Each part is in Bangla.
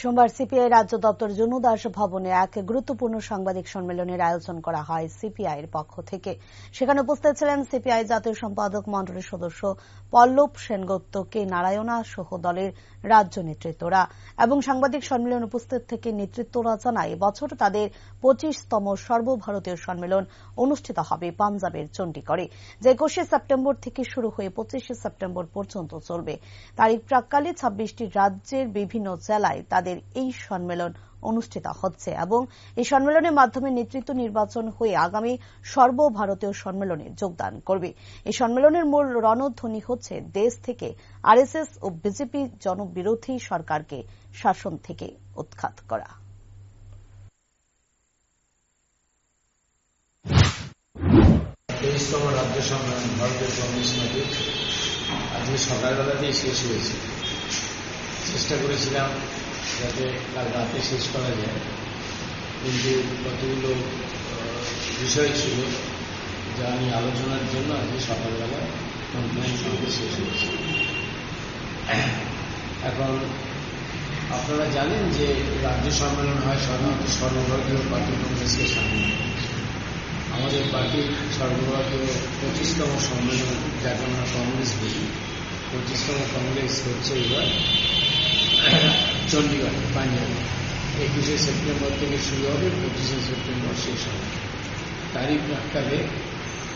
সোমবার সিপিআই রাজ্য দপ্তর জুনুদাস ভবনে এক গুরুত্বপূর্ণ সাংবাদিক সম্মেলনের আয়োজন করা হয় সিপিআই এর পক্ষ থেকে। সেখানে উপস্থিত ছিলেন সিপিআই জাতীয় সম্পাদক মন্ডলীর সদস্য পল্লব সেনগুপ্ত কে নারায়ণা সহ দলের রাজ্য নেতৃত্বরা এবং সাংবাদিক সম্মেলন উপস্থিত থেকে নেতৃত্বরা জানায় এবছর তাদের পঁচিশতম সর্বভারতীয় সম্মেলন অনুষ্ঠিত হবে পাঞ্জাবের চণ্ডীগড়ে, যা একুশে সেপ্টেম্বর থেকে শুরু হয়ে পঁচিশে সেপ্টেম্বর পর্যন্ত চলবে। তারিখ প্রাককালে ছাব্বিশটি রাজ্যের বিভিন্ন জেলায় তাদের এই সম্মেলন অনুষ্ঠিত হচ্ছে এবং এই সম্মেলনের মাধ্যমে নেতৃত্ব নির্বাচন হয়ে আগামী সর্বভারতীয় সম্মেলনে যোগদান করবে। এই সম্মেলনের মূল রণধ্বনি হচ্ছে দেশ থেকে আরএসএস ও বিজেপি জনবিরোধী সরকারকে শাসন থেকে উৎখাত করা। সকালবেলাতেই শেষ হয়েছে। চেষ্টা করেছিলাম যাতে কাল রাতে শেষ করা যায়। কিন্তু কতগুলো বিষয় ছিল যা আমি আলোচনার জন্য আজকে সকালবেলা কনফারেন্স আমাদের শেষ হয়েছে। এখন আপনারা জানেন যে রাজ্য সম্মেলন হয় সাধারণত সর্বভারতীয় পার্টি কংগ্রেসকে সামনে আমাদের পার্টির সর্বভারতীয় পঁচিশতম সম্মেলন যাকে আমরা কংগ্রেস বলি। পঁচিশতম কংগ্রেস হচ্ছে এবার চণ্ডীগড় পাঞ্জাবে একুশে সেপ্টেম্বর থেকে শুরু হবে পঁচিশে সেপ্টেম্বর শেষ হবে তারই প্রাক্কালে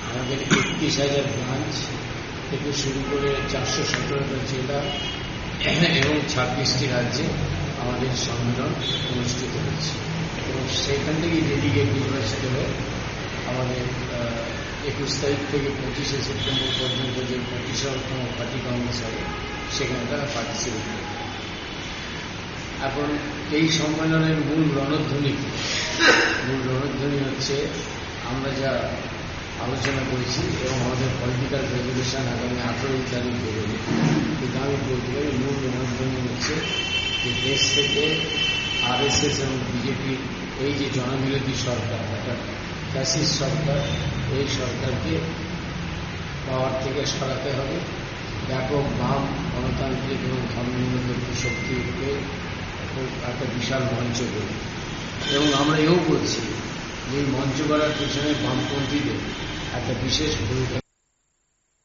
আমাদের একত্রিশ হাজার ব্রাঞ্চ থেকে শুরু করে চারশো সতেরোটা জেলা এবং ছাব্বিশটি রাজ্যে আমাদের সম্মেলন অনুষ্ঠিত হয়েছে এবং সেখান থেকেই ডেলিগেট নির্বাচিত হয়ে আমাদের একুশ তারিখ থেকে পঁচিশে সেপ্টেম্বর পর্যন্ত যে পঁচিশতম পার্টি কংগ্রেস হবে সেখানে তারা পার্টিসিপেট এখন এই সম্মেলনের মূল রণধ্বনি মূল রণধ্বনি হচ্ছে আমরা যা আলোচনা করেছি এবং আমাদের পলিটিক্যাল রেজলিউশন আগামী আঠেরোই তারিখ বেরোবে কিন্তু আমি বলতে পারি মূল রণধ্বনি হচ্ছে যে দেশ থেকে আরএসএস এবং বিজেপির এই যে জনবিরোধী সরকার একটা ফ্যাসিস সরকার, এই সরকারকে পাওয়ার থেকে সরাতে হবে। ব্যাপক বাম গণতান্ত্রিক এবং ধর্মনিরপেক্ষ শক্তিকে একটা বিশাল মঞ্চ করি। এবং আমরা এও বলছি যে মঞ্চ করার পেছনে বামপন্থীদের একটা বিশেষ ভূমিকা